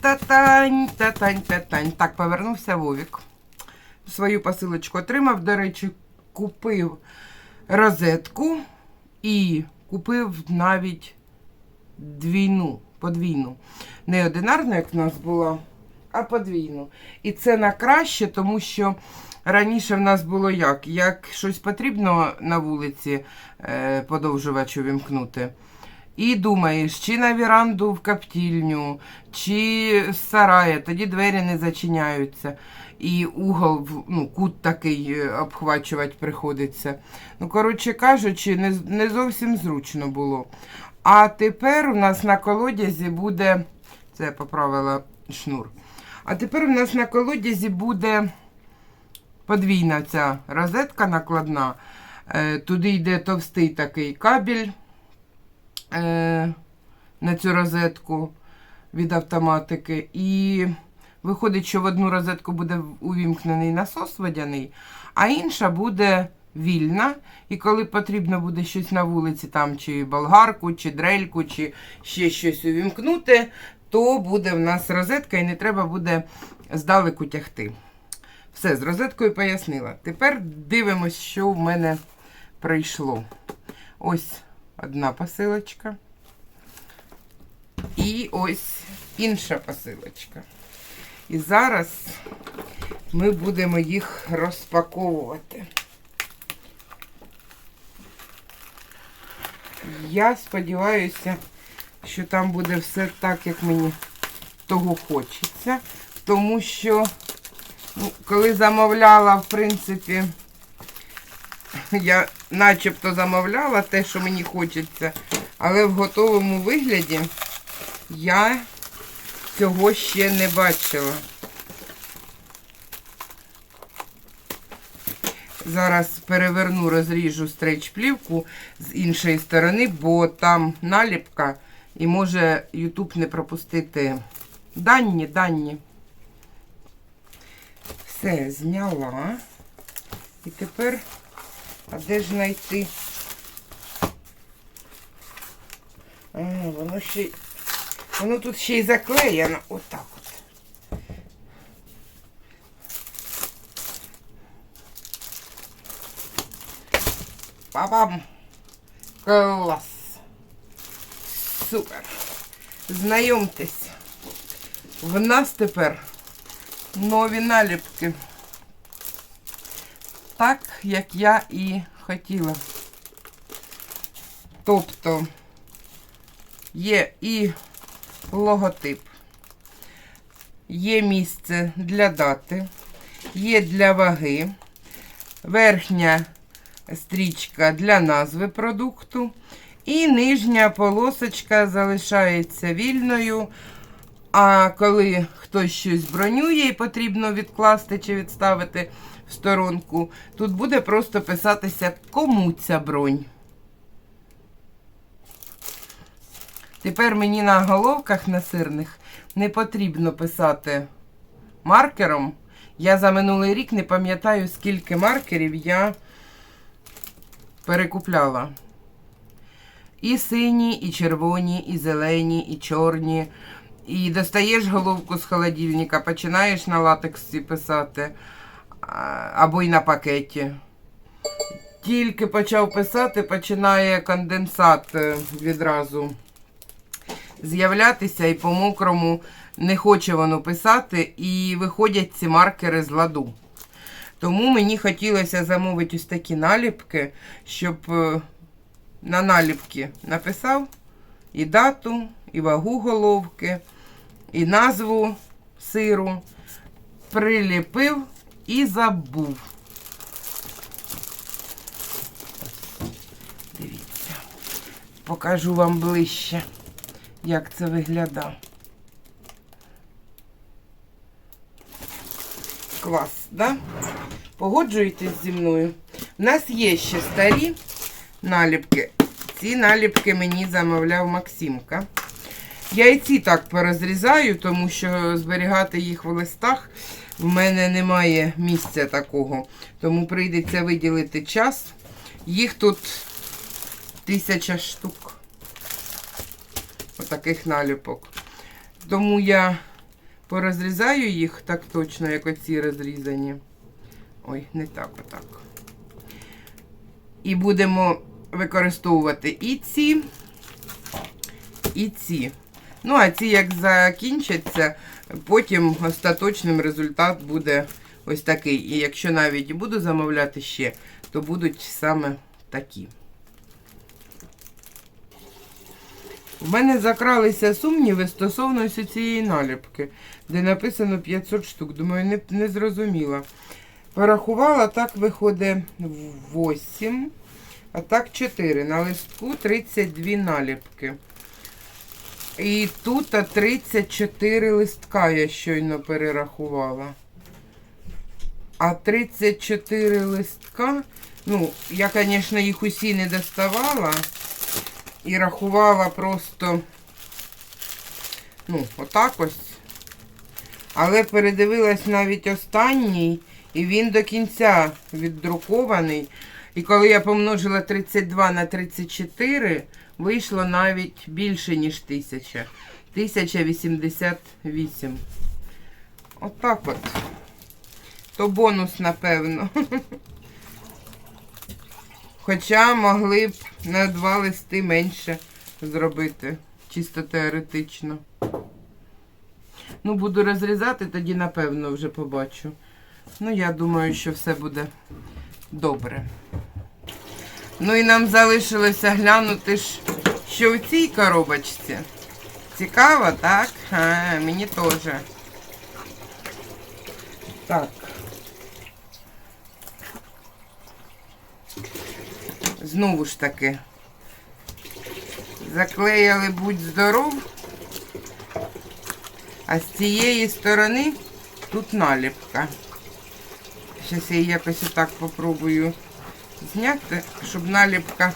Татань, татань, татань. Так, повернувся Вовік. Свою посилочку отримав. До речі, купив розетку і купив навіть двійну, подвійну. Не одинарну, як в нас була, а подвійну. І це на краще, тому що раніше в нас було як? Як щось потрібно на вулиці е, подовжувач увімкнути. І думаєш, чи на віранду в коптільню, чи з сарая, тоді двері не зачиняються. І угол, ну, кут такий е, обхвачувати приходиться. Ну, коротше кажучи, не, не зовсім зручно було. А тепер у нас на колодязі буде. Це я поправила шнур. А тепер у нас на колодязі буде подвійна ця розетка накладна. Е, Туди йде товстий такий кабель е, на цю розетку від автоматики. І виходить, що в одну розетку буде увімкнений насос водяний, а інша буде вільна. І коли потрібно буде щось на вулиці, там чи болгарку, чи дрельку, чи ще щось увімкнути, то буде в нас розетка і не треба буде здалеку тягти. Все, з розеткою пояснила. Тепер дивимось, що в мене прийшло. Ось одна посилочка. І ось інша посилочка. І зараз ми будемо їх розпаковувати. Я сподіваюся, що там буде все так, як мені того хочеться. Тому що, ну, коли замовляла, в принципі, я начебто замовляла те, що мені хочеться, але в готовому вигляді я цього ще не бачила. Зараз переверну, розріжу стрейч-плівку з іншої сторони, бо там наліпка і може YouTube не пропустити дані, дані. Все, зняла. І тепер, а де ж знайти? А, воно ще воно тут ще й заклеєно. Отак от. Папам. Клас. Супер. Знайомтесь. В нас тепер нові наліпки. Так, як я і хотіла. Тобто є і логотип, є місце для дати, є для ваги, верхня стрічка для назви продукту, і нижня полосочка залишається вільною. А коли хтось щось бронює і потрібно відкласти чи відставити в сторонку, тут буде просто писатися, кому ця бронь. Тепер мені на головках на сирних не потрібно писати маркером. Я за минулий рік не пам'ятаю, скільки маркерів я перекупляла. І сині, і червоні, і зелені, і чорні. І достаєш головку з холодильника, починаєш на латексі писати або й на пакеті. Тільки почав писати, починає конденсат е, відразу з'являтися і по мокрому не хоче воно писати, і виходять ці маркери з ладу. Тому мені хотілося замовити ось такі наліпки, щоб е, на наліпки написав і дату, і вагу головки, і назву сиру, приліпив і забув. Дивіться, покажу вам ближче, як це виглядає. Клас, да? Погоджуєтесь зі мною? У нас є ще старі наліпки. Ці наліпки мені замовляв Максимка. Я і ці так порозрізаю, тому що зберігати їх в листах в мене немає місця такого. Тому прийдеться виділити час. Їх тут тисяча штук. Отаких наліпок. Тому я порозрізаю їх так точно, як оці розрізані. Ой, не так, отак. І будемо використовувати і ці, і ці. Ну, а ці, як закінчаться, потім остаточним результат буде ось такий. І якщо навіть буду замовляти ще, то будуть саме такі. У мене закралися сумніви стосовно цієї наліпки, де написано 500 штук. Думаю, не, не зрозуміла. Порахувала, так виходить 8, а так 4. На листку 32 наліпки. І тут 34 листка я щойно перерахувала. А 34 листка, ну, я, звісно, їх усі не доставала і рахувала просто, ну, отак ось. Але передивилась навіть останній, і він до кінця віддрукований. І коли я помножила 32 на 34, вийшло навіть більше, ніж 1000. 1088. Отак от. То бонус, напевно. Хоча могли б на два листи менше зробити, чисто теоретично. Ну, буду розрізати, тоді, напевно, вже побачу. Ну, я думаю, що все буде добре. Ну і нам залишилося глянути, ж, що в цій коробочці. Цікаво, так? А, мені теж. Так. Знову ж таки. Заклеїли будь здоров. А з цієї сторони тут наліпка. Зараз я її якось отак попробую зняти, щоб наліпка.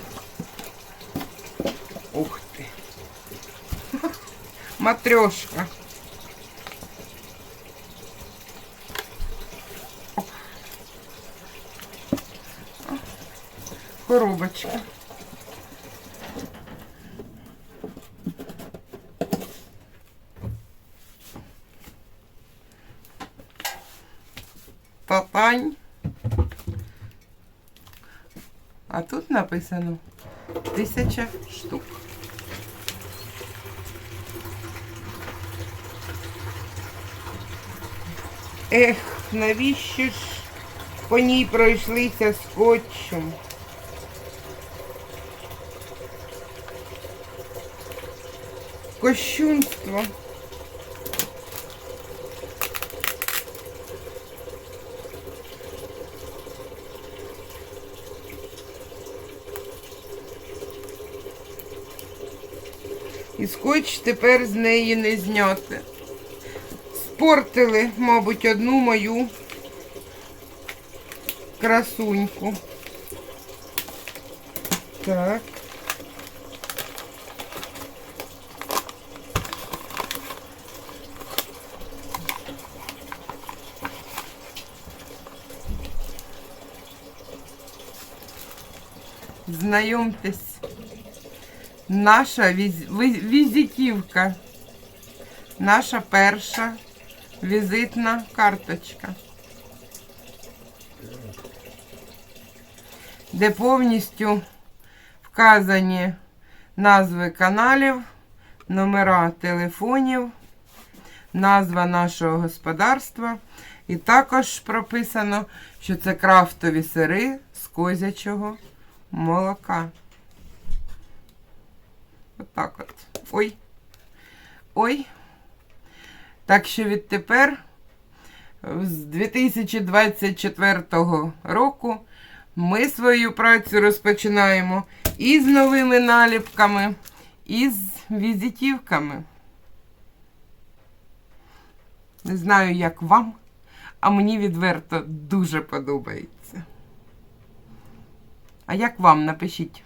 Ух ти. Матрешка. Коробочка. Татань. А тут написано тисяча штук. Ех, навіщо ж по ній пройшлися скотчем? Кощунство. І скотч тепер з неї не зняти. Спортили, мабуть, одну мою красуньку. Так. Знайомтесь, наша віз... візитівка, наша перша візитна карточка, де повністю вказані назви каналів, номера телефонів, назва нашого господарства. І також прописано, що це крафтові сири з козячого молока. Отак от. Ой. Ой. Так що відтепер, з 2024 року, ми свою працю розпочинаємо із новими наліпками, і з візитівками. Не знаю, як вам, а мені відверто дуже подобається. А як вам напишіть?